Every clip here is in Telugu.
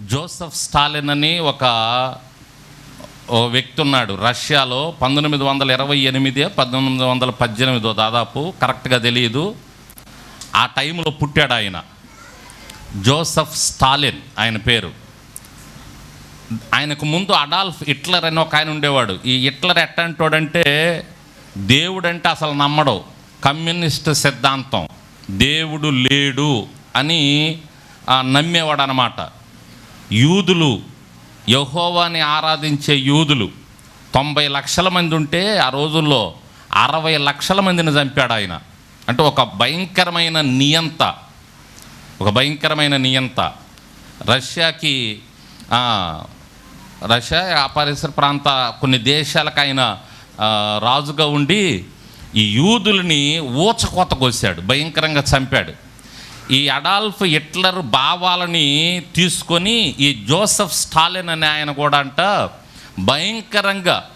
జోసెఫ్ స్టాలిన్ అని ఒక ఓ వ్యక్తి ఉన్నాడు రష్యాలో పంతొమ్మిది వందల ఇరవై ఎనిమిది పంతొమ్మిది వందల పద్దెనిమిదో దాదాపు కరెక్ట్గా తెలియదు. ఆ టైంలో పుట్టాడు ఆయన. జోసెఫ్ స్టాలిన్ ఆయన పేరు. ఆయనకు ముందు అడాల్ఫ్ హిట్లర్ అని ఒక ఆయన ఉండేవాడు. ఈ హిట్లర్ ఎట్టంటోడంటే దేవుడంటే అసలు నమ్మడు. కమ్యూనిస్ట్ సిద్ధాంతం. దేవుడు లేడు అని నమ్మేవాడు అనమాట యూదులు యహోవాని ఆరాధించే యూదులు తొంభై లక్షల మంది ఉంటే ఆ రోజుల్లో అరవై లక్షల మందిని చంపాడు ఆయన. అంటే ఒక భయంకరమైన నియంత ఒక భయంకరమైన నియంత. రష్యాకి రష్యా ఆ పరిసర ప్రాంత కొన్ని దేశాలకు ఆయన రాజుగా ఉండి ఈ యూదుల్ని ఊచకోత కోసాడు భయంకరంగా చంపాడు. ఈ అడాల్ఫ్ హిట్లర్ భావాలని తీసుకొని ఈ జోసెఫ్ స్టాలిన్ అనే ఆయన కూడా అంట భయంకరంగా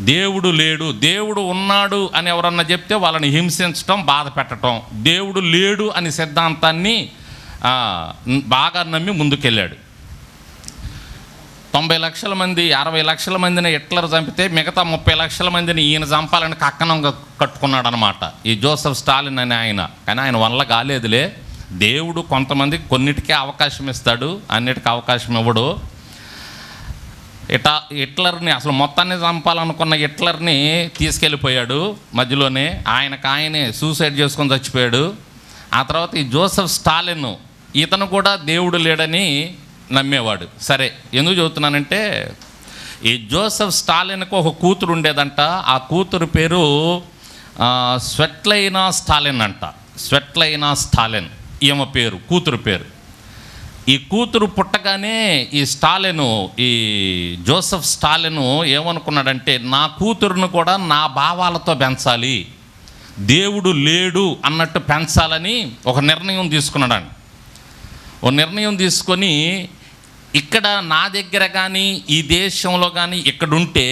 దేవుడు లేడు దేవుడు ఉన్నాడు అని ఎవరన్నా చెప్తే వాళ్ళని హింసించటం బాధ పెట్టడం దేవుడు లేడు అని సిద్ధాంతాన్ని బాగా నమ్మి ముందుకెళ్ళాడు. తొంభై లక్షల మంది అరవై లక్షల మందిని హిట్లర్ చంపితే మిగతా ముప్పై లక్షల మందిని ఈయన చంపాలని కక్కనంగా కట్టుకున్నాడు అనమాట ఈ జోసెఫ్ స్టాలిన్ అనే ఆయన. కానీ ఆయన వల్ల కాలేదులే. దేవుడు కొంతమందికి కొన్నిటికే అవకాశం ఇస్తాడు అన్నిటికీ అవకాశం ఇవ్వడు. ఇటా హిట్లర్ని అసలు మొత్తాన్ని చంపాలనుకున్న హిట్లర్ని తీసుకెళ్ళిపోయాడు మధ్యలోనే. ఆయనకు ఆయనే సూసైడ్ చేసుకొని చచ్చిపోయాడు. ఆ తర్వాత ఈ జోసెఫ్ స్టాలిన్ ఇతను కూడా దేవుడు లేడని నమ్మేవాడు. సరే ఎందుకు చెబుతున్నానంటే ఈ జోసెఫ్ స్టాలిన్కు ఒక కూతురు ఉండేదంట. ఆ కూతురు పేరు స్వెట్లైనా స్టాలిన్ అంట. స్వెట్లైనా స్టాలిన్. ఈమె పేరు కూతురు పేరు. ఈ కూతురు పుట్టగానే ఈ స్టాలిను ఈ జోసెఫ్ స్టాలిను ఏమనుకున్నాడంటే నా కూతురును కూడా నా భావాలతో పెంచాలి దేవుడు లేడు అన్నట్టు పెంచాలని ఒక నిర్ణయం తీసుకున్నాడు ఓ నిర్ణయం తీసుకొని ఇక్కడ నా దగ్గర కానీ ఈ దేశంలో కానీ ఇక్కడుంటే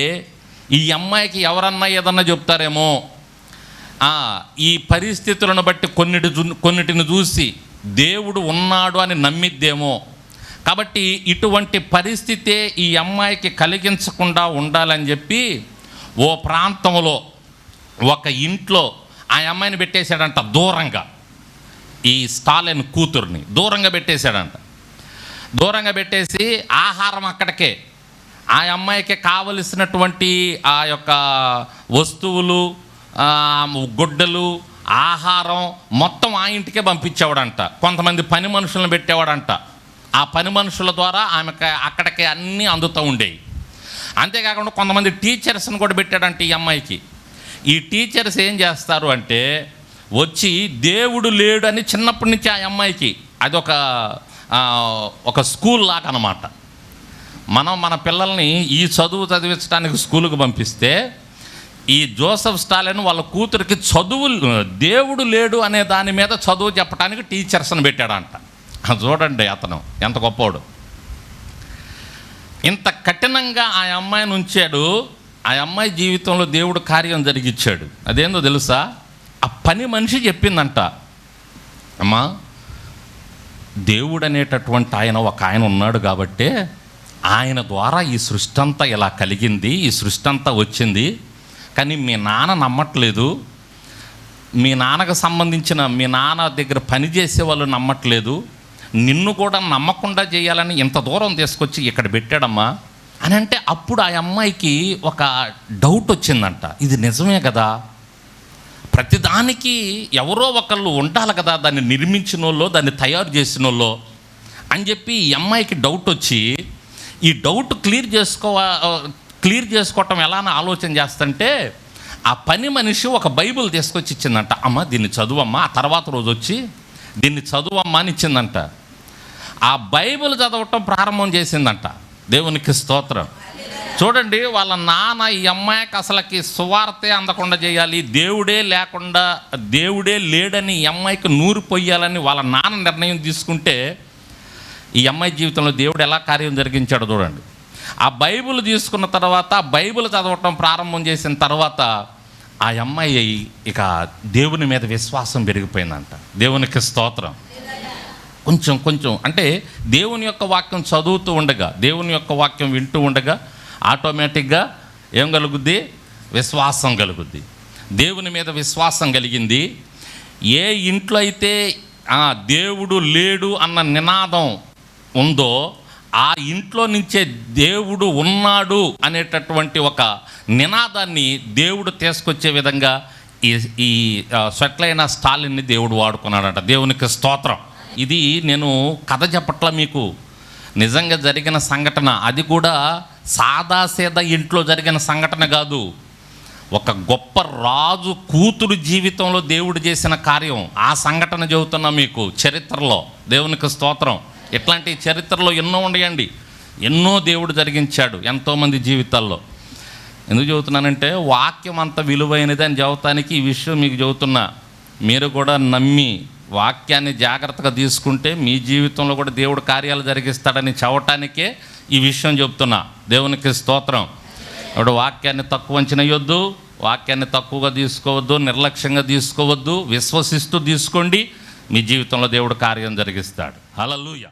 ఈ అమ్మాయికి ఎవరన్నా ఏదన్నా చెప్తారేమో ఈ పరిస్థితులను బట్టి కొన్నిటి కొన్నిటిని చూసి దేవుడు ఉన్నాడు అని నమ్మిద్దేమో. కాబట్టి ఇటువంటి పరిస్థితే ఈ అమ్మాయికి కలిగించకుండా ఉండాలని చెప్పి ఓ ప్రాంతంలో ఒక ఇంట్లో ఆ అమ్మాయిని పెట్టేశాడంట దూరంగా. ఈ స్టాలిన్ కూతుర్ని దూరంగా పెట్టేశాడంట. దూరంగా పెట్టేసి ఆహారం అక్కడికే. ఆ అమ్మాయికి కావలసినటువంటి ఆ యొక్క వస్తువులు గుడ్డలు ఆహారం మొత్తం ఆ ఇంటికే పంపించేవాడంట. కొంతమంది పని మనుషులను పెట్టేవాడంట. ఆ పని మనుషుల ద్వారా ఆమెకి అక్కడికి అన్నీ అందుతూ ఉండేవి. అంతేకాకుండా కొంతమంది టీచర్స్ని కూడా పెట్టాడంట ఈ అమ్మాయికి. ఈ టీచర్స్ ఏం చేస్తారు అంటే వచ్చి దేవుడు లేడు అని చిన్నప్పటి నుంచి ఆ అమ్మాయికి అదొక ఒక ఒక స్కూల్ లాగా అనమాట మనం మన పిల్లల్ని ఈ చదువు చదివించడానికి స్కూలుకు పంపిస్తే ఈ జోసఫ్ స్టాలిన్ వాళ్ళ కూతురికి చదువు దేవుడు లేడు అనే దాని మీద చదువు చెప్పడానికి టీచర్స్ని పెట్టాడంట. చూడండి అతను ఎంత గొప్పోడు. ఇంత కఠినంగా ఆ అమ్మాయిని ఉంచాడు ఆ అమ్మాయి జీవితంలో దేవుడు కార్యం జరిగించాడు అదేందో తెలుసా? ఆ పని మనిషి చెప్పిందంట. అమ్మా దేవుడు అనేటటువంటి ఆయన ఒక ఆయన ఉన్నాడు కాబట్టి ఆయన ద్వారా ఈ సృష్టి అంతా ఇలా కలిగింది ఈ సృష్టి అంతా వచ్చింది. కానీ మీ నాన్న నమ్మట్లేదు. మీ నాన్నకు సంబంధించిన మీ నాన్న దగ్గర పనిచేసే వాళ్ళు నమ్మట్లేదు. నిన్ను కూడా నమ్మకుండా చేయాలని ఇంత దూరం తీసుకొచ్చి ఇక్కడ పెట్టాడమ్మా. అని అంటే అప్పుడు ఆ అమ్మాయికి ఒక డౌట్ వచ్చిందంట. ఇది నిజమే కదా? ప్రతిదానికి ఎవరో ఒకళ్ళు ఉండాలి కదా దాన్ని నిర్మించిన వాళ్ళు దాన్ని తయారు చేసిన వాళ్ళు అని చెప్పి ఈ అమ్మాయికి డౌట్ వచ్చి ఈ డౌట్ క్లియర్ చేసుకోవా క్లియర్ చేసుకోవటం ఎలా అని ఆలోచన చేస్తుంటే ఆ పని మనిషి ఒక బైబిల్ తీసుకొచ్చి ఇచ్చిందంట అమ్మ దీన్ని చదువమ్మా ఆ తర్వాత రోజు వచ్చి దీన్ని చదువమ్మా అని ఇచ్చిందంట. ఆ బైబిల్ చదవటం ప్రారంభం చేసిందంట. దేవునికి స్తోత్రం. చూడండి వాళ్ళ నాన్న ఈ అమ్మాయికి అసలుకి సువార్తే అందకుండా చేయాలి దేవుడే లేకుండా దేవుడే లేడని ఈ అమ్మాయికి నూరు పొయ్యాలని వాళ్ళ నాన్న నిర్ణయం తీసుకుంటే ఈ అమ్మాయి జీవితంలో దేవుడు ఎలా కార్యం జరిగించాడో చూడండి. ఆ బైబిల్ తీసుకున్న తర్వాత ఆ బైబిల్ చదవటం ప్రారంభం చేసిన తర్వాత ఆ అమ్మాయి ఇక దేవుని మీద విశ్వాసం పెరిగిపోయిందంట. దేవునికి స్తోత్రం. కొంచెం కొంచెం అంటే దేవుని యొక్క వాక్యం చదువుతూ ఉండగా దేవుని యొక్క వాక్యం వింటూ ఉండగా ఆటోమేటిక్గా ఏం కలుగుద్ది? విశ్వాసం కలుగుద్ది. దేవుని మీద విశ్వాసం కలిగింది. ఏ ఇంట్లో అయితే దేవుడు లేడు అన్న నినాదం ఉందో ఆ ఇంట్లో నుంచే దేవుడు ఉన్నాడు అనేటటువంటి ఒక నినాదాన్ని దేవుడు తీసుకొచ్చే విధంగా ఈ ఈ స్వెట్లైన స్టాలిన్ని దేవుడు వాడుకున్నాడట. దేవునికి స్తోత్రం. ఇది నేను కథ చెప్పట్ల మీకు. నిజంగా జరిగిన సంఘటన అది కూడా సాదాసీదా ఇంట్లో జరిగిన సంఘటన కాదు. ఒక గొప్ప రాజు కూతురు జీవితంలో దేవుడు చేసిన కార్యం. ఆ సంఘటన చెబుతున్నా మీకు చరిత్రలో. దేవునికి స్తోత్రం. ఇట్లాంటి చరిత్రలో ఎన్నో ఉండయండి. ఎన్నో దేవుడు జరిగించాడు ఎంతోమంది జీవితాల్లో. ఎందుకు చెబుతున్నానంటే వాక్యం అంత విలువైనది అని చెబుతానికి ఈ విషయం మీకు చెబుతున్నా మీరు కూడా నమ్మి వాక్యాన్ని జాగ్రత్తగా తీసుకుంటే మీ జీవితంలో కూడా దేవుడు కార్యాలు జరిగిస్తాడని చవటానికే ఈ విషయం చెప్తున్నా. దేవునికి స్తోత్రం. ఇప్పుడు వాక్యాన్ని తక్కువ అంచనయ్యొద్దు వాక్యాన్ని తక్కువగా తీసుకోవద్దు నిర్లక్ష్యంగా తీసుకోవద్దు విశ్వసిస్తూ తీసుకోండి మీ జీవితంలో దేవుడు కార్యం జరిగిస్తాడు. హలలుయా